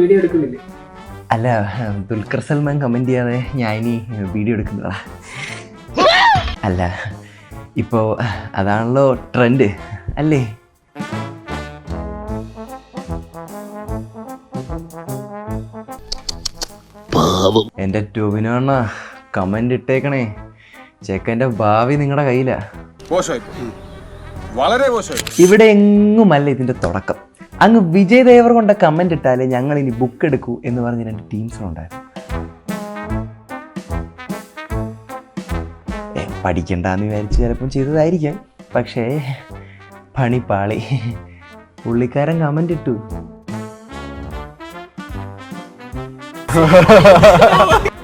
Video എടുക്കുന്നില്ലേ? അല്ല Dulquer Salman comment ചെയ്യാതെ ഞാൻ ഇനി വീഡിയോ എടുക്കുന്നതാ. അല്ല ഇപ്പോൾ അതാണല്ലോ ട്രെൻഡ് അല്ലേ? എന്റെ ടൂബിനോണ കമന്റ് ഇട്ടേക്കണേ. ചെക്കന്റെ ഭാവി നിങ്ങളുടെ കയ്യിലാ. വളരെ ഇവിടെ എങ്ങുമല്ല ഇതിന്റെ തുടക്കം. അങ്ങ് വിജയ് ദേവർ കൊണ്ട കമന്റ് ഇട്ടാലേ ഞങ്ങൾ ഇനി ബുക്ക് എടുക്കൂ എന്ന് പറഞ്ഞ രണ്ട് ടീംസിനുണ്ടായിരുന്നു പഠിക്കണ്ട പഠിക്കണ്ടെന്ന് വിചാരിച്ച് ചിലപ്പം ചെയ്തതായിരിക്കാം. പക്ഷേ പണിപ്പാളി പുള്ളിക്കാരൻ കമന്റ് ഇട്ടു.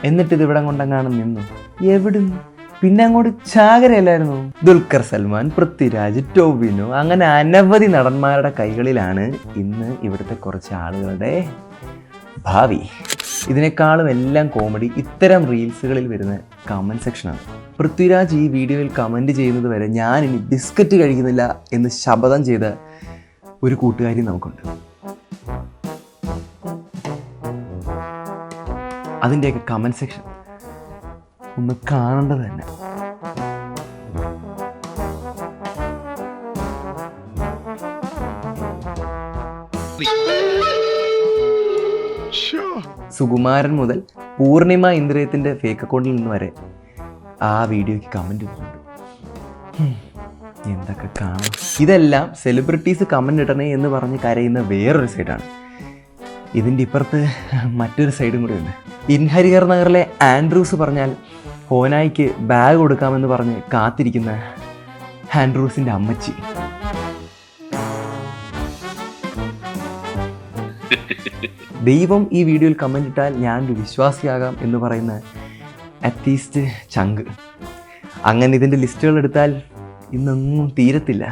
എന്നിട്ട് ഇത് ഇവിടെ കൊണ്ടങ്ങാണ് നിന്നു. എവിടുന്ന്? പിന്നെ അങ്ങോട്ട് ചാകരയല്ലായിരുന്നു ദുൽഖർ സൽമാൻ പൃഥ്വിരാജ് ടോബിനു അങ്ങനെ അനവധി നടന്മാരുടെ കൈകളിലാണ് ഇന്ന് ഇവിടുത്തെ കുറച്ച് ആളുകളുടെ ഭാവി. ഇതിനേക്കാളും എല്ലാം കോമഡി ഇത്തരം റീൽസുകളിൽ വരുന്ന കമന്റ് സെക്ഷനാണ് പൃഥ്വിരാജ് ഈ വീഡിയോയിൽ കമന്റ് ചെയ്യുന്നത് വരെ ഞാൻ ഇനി ബിസ്ക്കറ്റ് കഴിക്കുന്നില്ല എന്ന് ശപഥം ചെയ്ത ഒരു കൂട്ടുകാരി നമുക്കുണ്ട്. അതിന്റെയൊക്കെ കമന്റ് സെക്ഷൻ ഒന്ന് കാണേണ്ടത് തന്നെ. സുകുമാരൻ മുതൽ പൂർണിമ ഇന്ദ്രിയത്തിന്റെ ഫേക്ക് അക്കൗണ്ടിൽ നിന്ന് വരെ ആ വീഡിയോക്ക് കമന്റ് ഇട്ടിട്ടുണ്ട്. എന്തൊക്കെ കാണാം. ഇതെല്ലാം സെലിബ്രിറ്റീസ് കമന്റ് ഇടണേ എന്ന് പറഞ്ഞ് കരയുന്ന വേറൊരു സൈഡാണ് ഇതിന്റെ ഇപ്പുറത്ത് മറ്റൊരു സൈഡും കൂടി ഉണ്ട്. ഇൻഹരിഹർ നഗറിലെ ആൻഡ്രൂസ് പറഞ്ഞാൽ ഹോനായിക്ക് ബാഗ് കൊടുക്കാമെന്ന് പറഞ്ഞ് കാത്തിരിക്കുന്ന ആൻഡ്രൂസിന്റെ അമ്മച്ചി. ദൈവം ഈ വീഡിയോയിൽ കമന്റ് ഇട്ടാൽ ഞാനൊരു വിശ്വാസിയാകാം എന്ന് പറയുന്ന അത്തീസ്റ്റ് ചങ്ക്. അങ്ങനെ ഇതിന്റെ ലിസ്റ്റുകൾ എടുത്താൽ ഇന്നൊന്നും തീരത്തില്ല.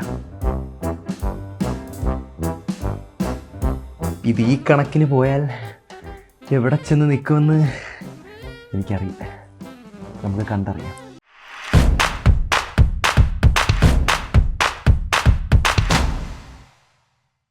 ഇത് ഈ കണക്കിന് പോയാൽ എവിടെ ചെന്ന് നിൽക്കുമെന്ന് എനിക്കറിയില്ല. നമുക്ക് കണ്ടറിയാം.